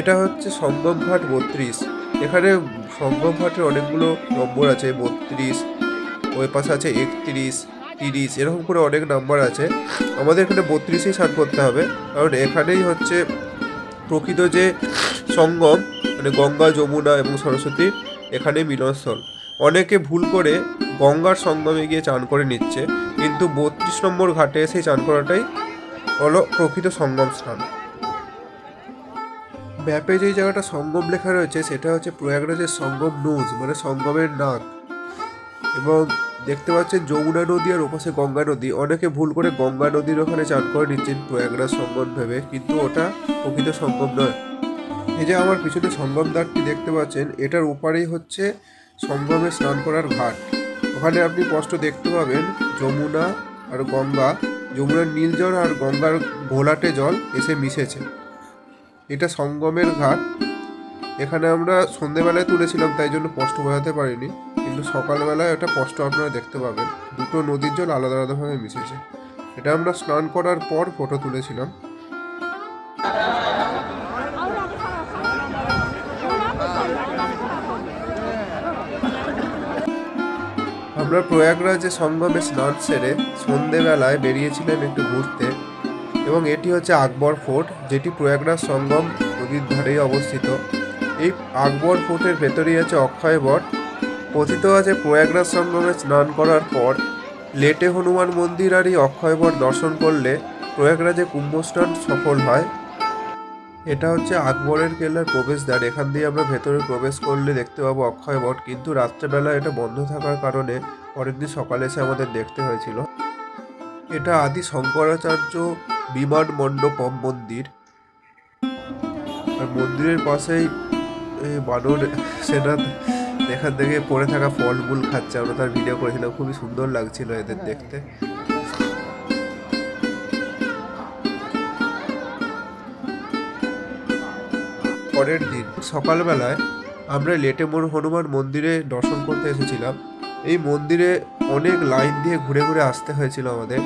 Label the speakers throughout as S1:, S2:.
S1: এটা হচ্ছে সঙ্গম ঘাট বত্রিশ। এখানে সঙ্গম ঘাটের অনেকগুলো নম্বর আছে, বত্রিশ, ওই পাশে আছে একত্রিশ, তিরিশ, এরকম করে অনেক নাম্বার আছে। আমাদের এখানে বত্রিশেই স্নান করতে হবে, কারণ এখানেই হচ্ছে প্রকৃত যে সঙ্গম মানে গঙ্গা, যমুনা এবং সরস্বতী এখানে মিলনস্থল। অনেকে ভুল করে গঙ্গার সঙ্গমে গিয়ে চান করে নিচ্ছে, কিন্তু বত্রিশ নম্বর ঘাটে এসে চান করাটাই হলো প্রকৃত সঙ্গম স্নান ম্যাপে যে জায়গাটা সঙ্গম লেখা রয়েছে, সেটা হচ্ছে প্রয়াগরাজের সঙ্গম নোজ মানে সঙ্গমের নাক এবং দেখতে পাচ্ছেন যমুনা নদী আর ওপাশে গঙ্গা নদী। অনেকে ভুল করে গঙ্গা নদীর ওখানে চান করে নিচ্ছেন প্রয়াগরাজ সঙ্গম ভেবে, কিন্তু ওটা প্রকৃত সঙ্গম নয়। এই যে আমার পিছনে সঙ্গম দ্বারটি দেখতে পাচ্ছেন, এটার ওপারেই হচ্ছে সঙ্গমে স্নান করার ঘাট। ওখানে আপনি স্পষ্ট দেখতে পাবেন যমুনা আর গঙ্গা। যমুনার নীল জল আর গঙ্গার ঘোলাটে জল এসে মিশেছে। এটা সঙ্গমের ঘাট। এখানে আমরা সন্ধেবেলায় তুলেছিলাম, তাই জন্য স্পষ্ট বোঝাতে পারিনি। কিন্তু সকালবেলায় এটা স্পষ্ট আপনারা দেখতে পাবেন। দুটো নদীর জল আলাদা আলাদাভাবে মিশেছে। এটা আমরা স্নান করার পর ফটো তুলেছিলাম। আমরা প্রয়াগরাজে সঙ্গমে স্নান সেরে সন্ধেবেলায় বেরিয়েছিলাম একটু ঘুরতে। এবং এটি হচ্ছে আকবর ফোর্ট, যেটি প্রয়াগরাজ সঙ্গম নদীর ধারেই অবস্থিত। এই আকবর ফোর্টের ভেতরেই আছে অক্ষয় বট। কথিত আছে প্রয়াগরাজ সঙ্গমে স্নান করার পর লেটে হনুমান মন্দির আর এই অক্ষয় বট দর্শন করলে প্রয়াগরাজে কুম্ভ কুম্ভস্নান সফল হয়। এটা হচ্ছে আকবরের কেল্লার প্রবেশদ্বার। এখান দিয়ে আমরা ভেতরে প্রবেশ করলে দেখতে পাবো অক্ষয় বট। কিন্তু রাত্রেবেলা এটা বন্ধ থাকার কারণে পরের দিন সকালে এসে আমাদের দেখতে হয়েছিল। এটা আদি শঙ্করাচার্য বিমান মণ্ডপম মন্দির। আর মন্দিরের পাশেই বানর সেনা এখান থেকে পড়ে থাকা ফলমূল খাচ্ছে। আমরা তার ভিডিও করেছিলাম, খুবই সুন্দর লাগছিল এদের দেখতে। পরের দিন সকালবেলায় আমরা লেটেমোর হনুমান মন্দিরে দর্শন করতে এসেছিলাম। এই মন্দিরে অনেক লাইন দিয়ে ঘুরে ঘুরে আসতে হয়েছিল আমাদের।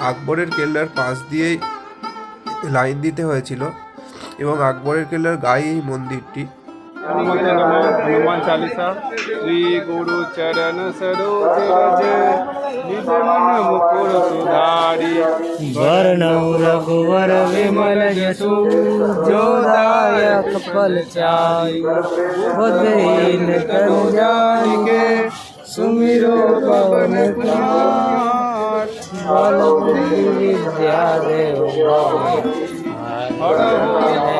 S1: আকবরের কেল্লার পাশ দিয়েই লাইন দিতে হয়েছিল এবং আকবরের কেল্লার গায়ে এই মন্দিরটি।
S2: শ্রী গুরু চরণ सुमिरो पवन कुमार बल विद्या देव
S3: हर हो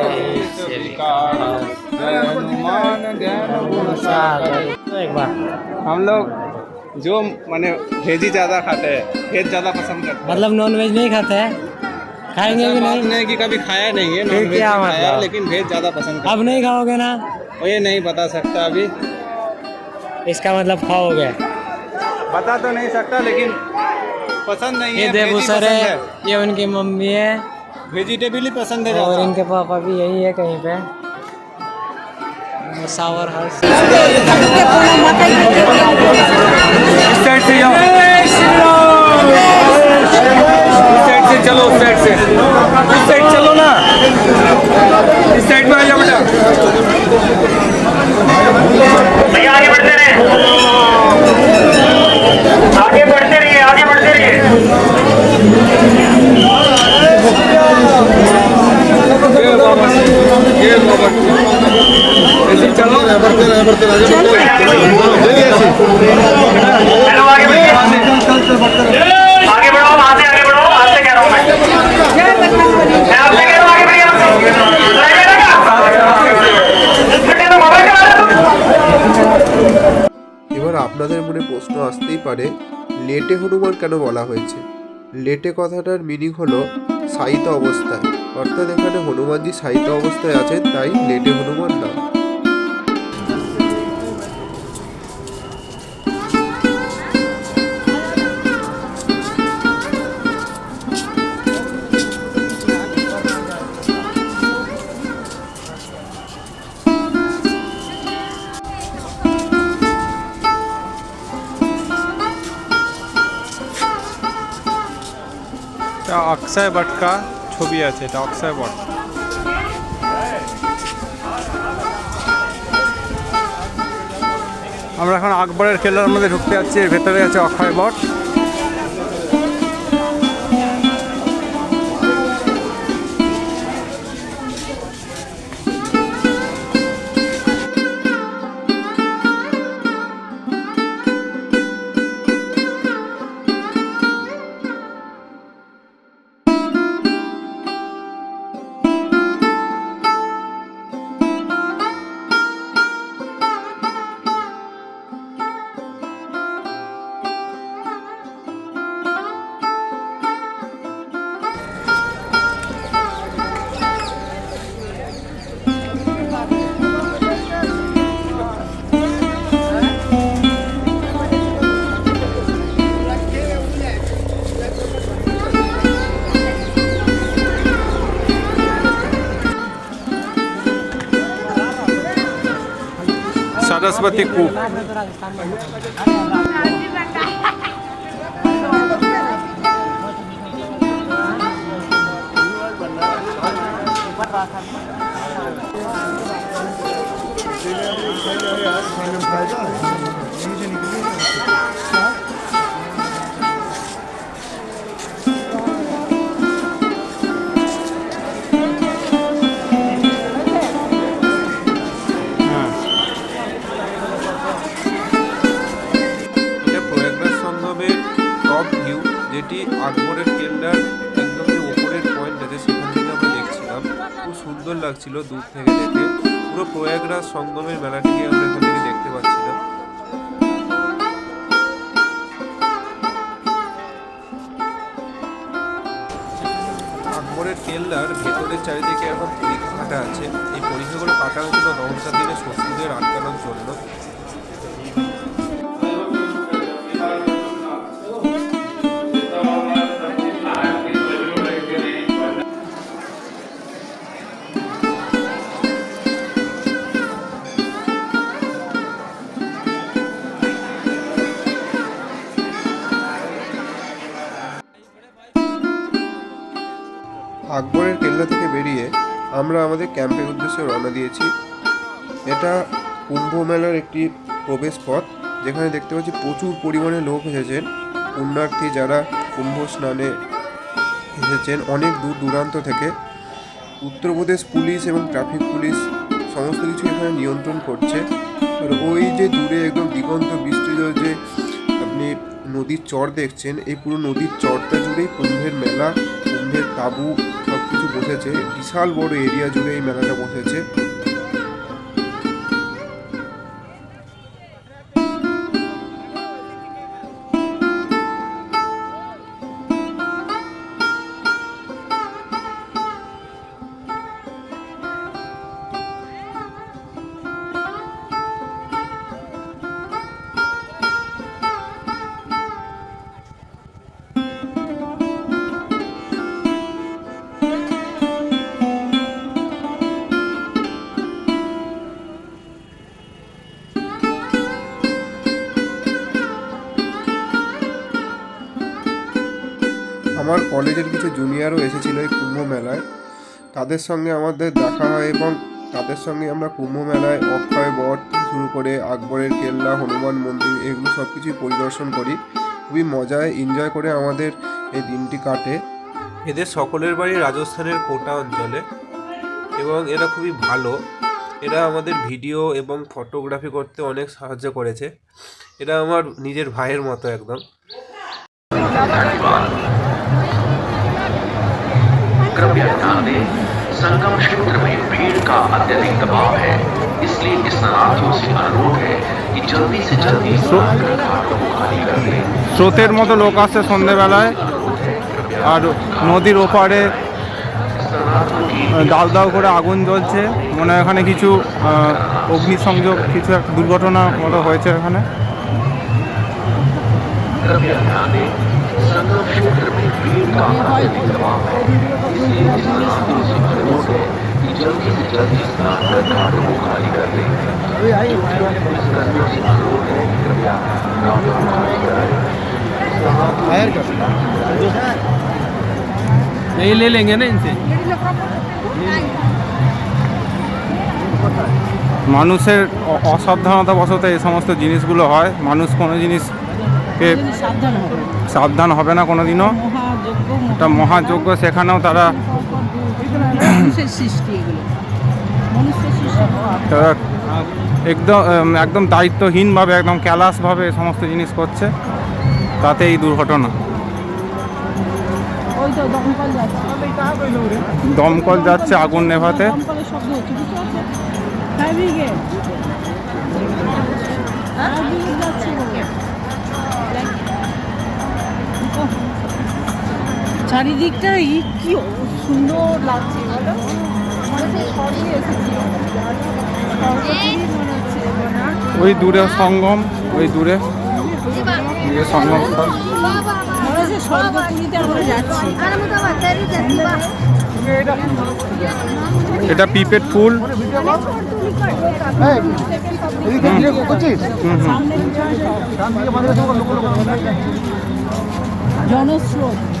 S3: विकार जय हनुमान ज्ञान गुण सागर
S2: एक बार
S3: हम लोग जो माने भेजी ज़्यादा खाते हैं भेज ज़्यादा पसंद करते
S2: मतलब नॉन वेज नहीं खाते हैं? खाएँगे भी नहीं?
S3: नहीं कि कभी खाया नहीं है नॉन वेज खाया
S2: मतलब?
S3: लेकिन भेज ज़्यादा पसंद करते
S2: अब नहीं खाओगे ना?
S3: हैं। ये नहीं बता सकता अभी।
S2: इसका मतलब खा हो गया।
S3: बता तो नहीं सकता लेकिन पसंद नहीं
S2: ये
S3: है
S2: देवसर
S3: पसंद
S2: है ये उनकी मम्मी है।
S3: वेजिटेबल ही पसंद है
S2: और इनके पापा भी यही है कहीं पे। सावर
S3: से चलो उस साइड से। उस साइड चलो ना। इस साइड में आ जाओ बेटा।
S1: தயாரிப்படுத்தேன் আসতেই লেটে হনুমান কেন বলা হয়েছে? লেটে কথাটার মিনিং হলো সাহিত্য অবস্থায়। অর্থাৎ এখানে হনুমানজি সাহিত্য অবস্থায় আছেন, তাই লেটে হনুমান নাম
S3: অক্ষয় বাটকা ছবি আছে, এটা অক্ষয় বট আমরা এখন আকবরের খেলার মধ্যে ঢুকতে যাচ্ছি, এর ভেতরে আছে অক্ষয় বট सरस्वती कूप
S1: টপ ভিউ যেটি আকবরের কেল্লার একদম যে ওপরের পয়েন্ট আছে সেখান থেকে আমরা দেখছিলাম। খুব সুন্দর লাগছিল দূর থেকে দেখে। পুরো প্রয়াগরাজ সঙ্গমের মেলাটিকে আমরা এখান থেকে দেখতে পাচ্ছিলাম। আকবরের কেল্লার ভেতরের চারিদিকে এখন পরীক্ষা কাটা আছে। এই পরীক্ষাগুলো কাটা জন্য নবসার দিনে শত্রুদের আটকানোর জন্য আকবরের কেল্লা থেকে বেরিয়ে আমরা আমাদের ক্যাম্পের উদ্দেশ্যে রওনা দিয়েছি। এটা কুম্ভ মেলার একটি প্রবেশ পথ, যেখানে দেখতে পাচ্ছি প্রচুর পরিমাণে লোক এসেছেন। পুণ্যার্থী যারা কুম্ভ স্নানে এসেছেন, অনেক দূর দূরান্ত থেকে। উত্তরপ্রদেশ পুলিশ এবং ট্রাফিক পুলিশ সমস্ত কিছু এখানে নিয়ন্ত্রণ করছে। ওই যে দূরে একদম দিগন্ত বিস্তৃত যে আপনি নদীর চর দেখছেন, এই পুরো নদীর চরটা জুড়েই কুম্ভের মেলা কুম্ভের তাঁবু সব কিছু বসেছে। বিশাল বড় এরিয়া জুড়ে এই মেলাটা বসেছে। আমার কলেজের কিছু জুনিয়রও এসেছিল এই কুম্ভ মেলায়। তাদের সঙ্গে আমাদের দেখা হয় এবং তাদের সঙ্গে আমরা কুম্ভ মেলায় অক্ষয় বট শুরু করে আকবরের কেল্লা, হনুমান মন্দির এগুলো সব কিছুই পরিদর্শন করি। খুবই মজায় এনজয় করে আমাদের এই দিনটি কাটে। এদের সকলের বাড়ি রাজস্থানের কোটা অঞ্চলে এবং এরা খুবই ভালো। এরা আমাদের ভিডিও এবং ফটোগ্রাফি করতে অনেক সাহায্য করেছে। এরা আমার নিজের ভাইয়ের মতো একদম।
S4: कृपया ध्यान दें संगम क्षेत्र में भीड़ का अत्यधिक दबाव है इसलिए स्नानार्थियों से अनुरोध है कि जल्दी से जल्दी स्नान घाटों को खाली कर दें
S3: স্রোতের মতো লোক আসছে সন্ধেবেলায় আর নদীর ওপারে দাউ দাউ করে আগুন জ্বলছে মনে হয় এখানে কিছু আহ, অগ্নিসংযোগ কিছু একটা দুর্ঘটনা মতো হয়েছে এখানে
S4: जल्दी से जल्दी स्नान कर घाटों को खाली कर दें पुलिसकर्मियों से अनुरोध है कि कृपया घाटों को खाली कराएं
S3: ये ले लेंगे ना इनसे মানুষের অ- অসাবধানতা বশত এই সমস্ত জিনিসগুলো হয় মানুষ কোনো জিনিসকে
S5: সাবধান হবে
S3: সাবধান হবে না কোনো দিনও
S5: মহাযজ্ঞ
S3: একটা মহাযজ্ঞ সেখানেও তারা একদম একদম দায়িত্বহীনভাবে একদম ক্যালাসভাবে সমস্ত জিনিস করছে। তাতে এই দুর্ঘটনা।
S5: দমকল যাচ্ছে।
S3: আগুন নেভাতে।
S5: চারিদিকটাই কি সুন্দর লাগছে বলো? মনে হচ্ছে স্বর্গে এসেছি। স্বর্গপুরী মনে হচ্ছে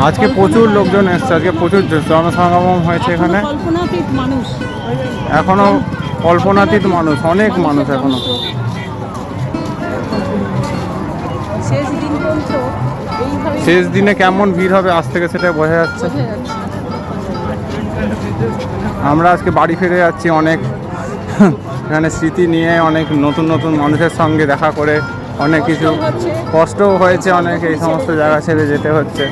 S3: আজকে প্রচুর লোকজন এসছে আজকে প্রচুর জনসমাগম হয়েছে এখানে। এখনও কল্পনাতীত মানুষ অনেক মানুষ এখনও।
S5: শেষ দিনে
S3: কেমন ভিড় হবে আজ থেকে সেটা বোঝা যাচ্ছে। আমরা আজকে বাড়ি ফিরে যাচ্ছি অনেক। এখানে স্মৃতি নিয়ে অনেক নতুন নতুন মানুষের সঙ্গে দেখা করে অনেক কিছু কষ্টও হয়েছে অনেক এই সমস্ত জায়গা ছেড়ে যেতে হচ্ছে।